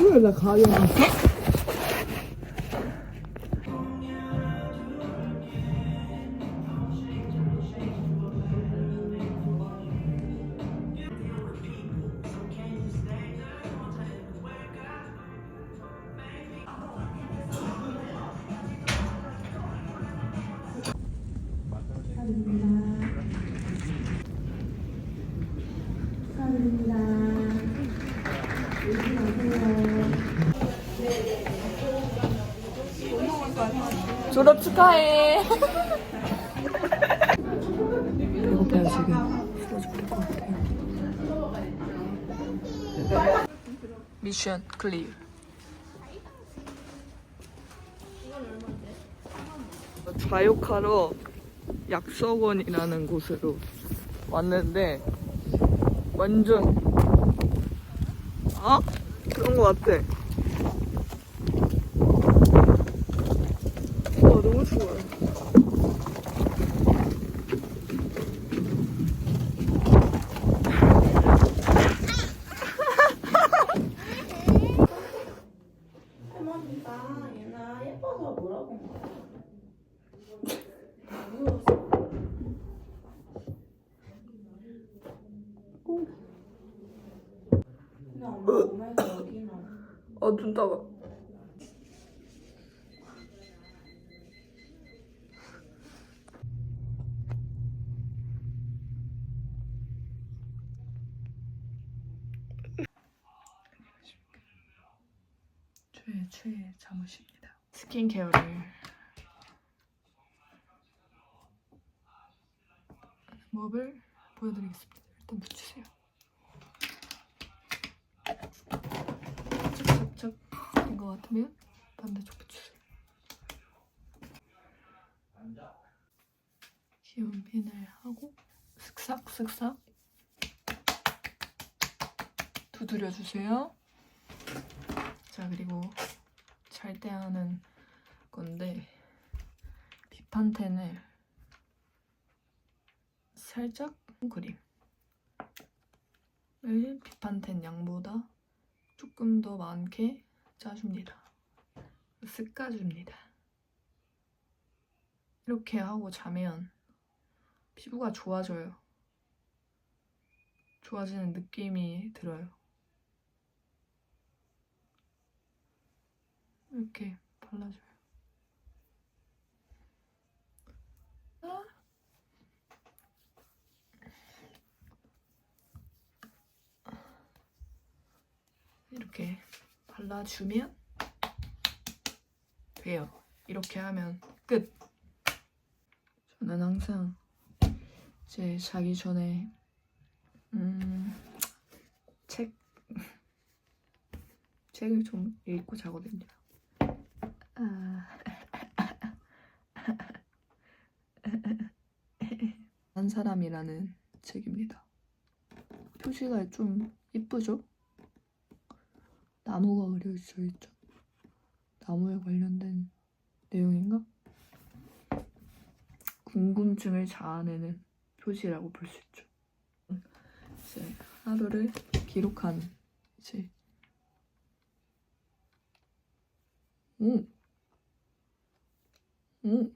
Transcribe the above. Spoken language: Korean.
왜나 가 졸업 축하해. 배고파요 지금. 같아요. 미션 클리어. 좌욕하러 약석원이라는 곳으로 왔는데 완전 어? 그런 거 같아. 와 너무 좋아요. 할머니가 얘나 예뻐서 물어본 아눈 따가. 최애 최애 잠옷입니다. 스킨케어를 뭐를 보여드리겠습니다. 일단 붙이세요. 된것 같으면 반대쪽 붙이세요. 귀여운 핀을 하고 슥싹 슥싹 두드려 주세요. 자 그리고 잘 때 하는 건데 비판텐을 살짝 그림. 을 비판텐 양보다 조금 더 많게 짜줍니다. 쓱까줍니다. 이렇게 하고 자면 피부가 좋아져요. 좋아지는 느낌이 들어요. 이렇게 발라줘요. 아. 이렇게 발라주면 돼요. 이렇게 하면 끝. 저는 항상 제 자기 전에 음, 책 책을 좀 읽고 자거든요. 아. 한 사람이라는 책입니다. 표지가 좀 이쁘죠? 나무가 그려져 있죠. 나무에 관련된 내용인가? 궁금증을 자아내는 표지라고 볼 수 있죠. 이제 하루를 기록한 이제 오, 오,